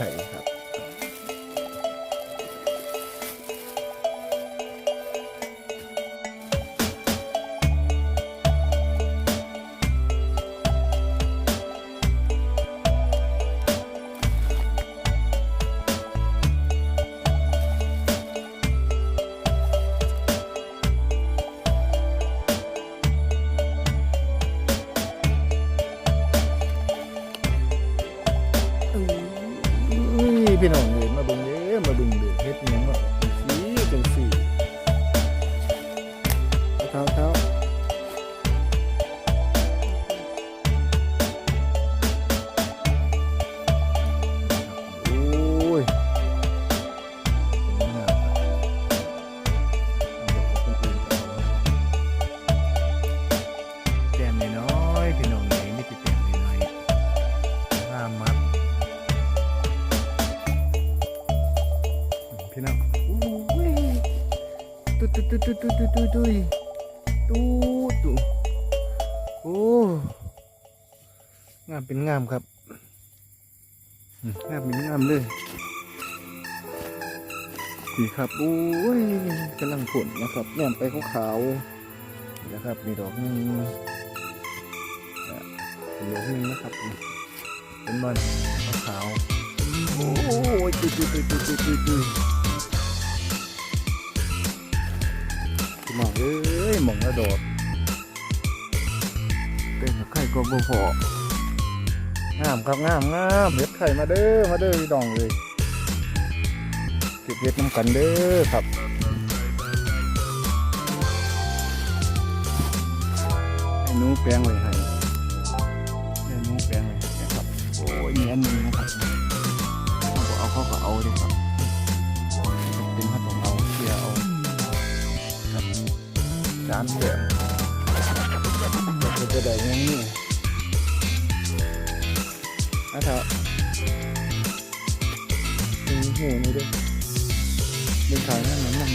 Okay. พี่น้องเลยมาเบิ่งเด้อมาเบิ่งเด้อเฮ็ดหยังวะสีจั ตุ๊ดตุ๊ดตุ๊ดตุ๊ดตุ๊ดตุ๊ดตุ๊ดตุ๊ดตุ๊ดตุ๊ดโอ้งามเป็นงามครับงามเป็นงามเลยนี่ครับโอ้ยกำลังผลนะครับแนมไปขาวๆนะครับมีดอกนึงอะเป็นดอกนึงนะครับเป็นบอลขาวโอ้ยตุ๊ดตุ๊ดตุ๊ดตุ๊ดตุ๊ด หมองกระโดดเป็นไข่ก็บ่พองามครับงามงามเห็ดไข่มาเด้อมาเด้อพี่น้องเลยเก็บเห็ดน้ำกันเด้อครับให้หนูแปลงไว้ให้ให้หนูแปลงไว้ให้นะครับโอ้ยมีอันหนึงนะครับเขาบอกเอาเขาก็เอาดิครับ จานเดียวจะจะได้ยังนี่นะเถอะมีหูนี่ด้วยมีขายนั่นนั่นนั่น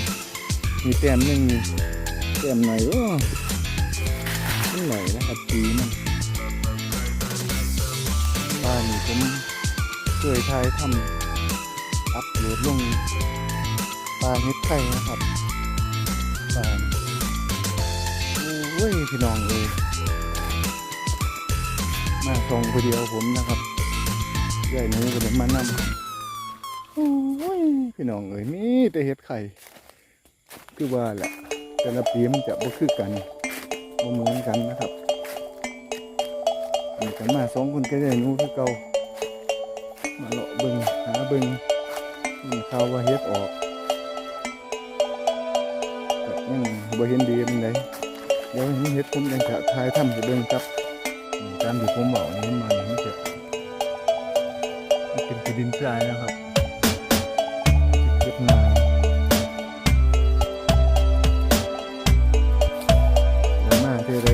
มีแต้มหนึ่งนี่แต้มไหนวะนี่ไหนนะครับปีมันบ้านนี่ผมเคยทายทำอัพโหลดลงปลาเฮ็ดไข่นะครับบ้า โอ้ยพี่น้องเลยมาส่งคนเดียวผมนะครับใหญ่หนูก็เลยมานำโอ้ยพี่น้องเอ้ยมีแต่เห็ดไข่ คือว่าแหละแต่ละปีมันจะบ่คือกันบ่เหมือนกันนะครับอันนี้กันมาสองคนก็ได้นู้คือเก่ามาเลาะเบิงหาเบิงมีข่าวว่าเฮ็ดออกแต่ยังบ่เห็นดีมันได เดี๋ยวเห็ดผมยังจะทายทำอยู่เบิ่งครับตามที่ผมบอกนี้มันมันจะเป็นกระดินทรายนะครับเก็บนานแล้วมาเท่าไร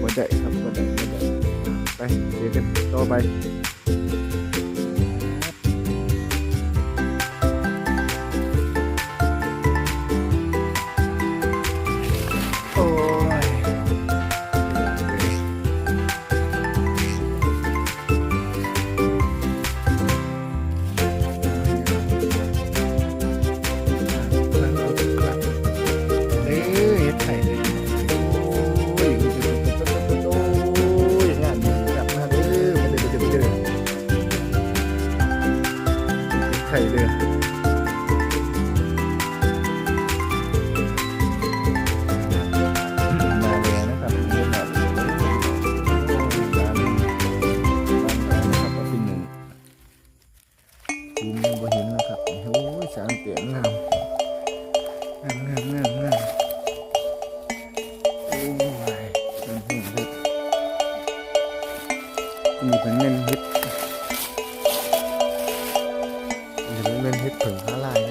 ผมก็จะทำส่วนใดส่วนหนึ่งไปเจอกันต่อไป sáng tiếng nào. Nằm nằm nằm nằm ôi nằm nằm hết mình phải nên hết. Mình phải nên hết thử phá lại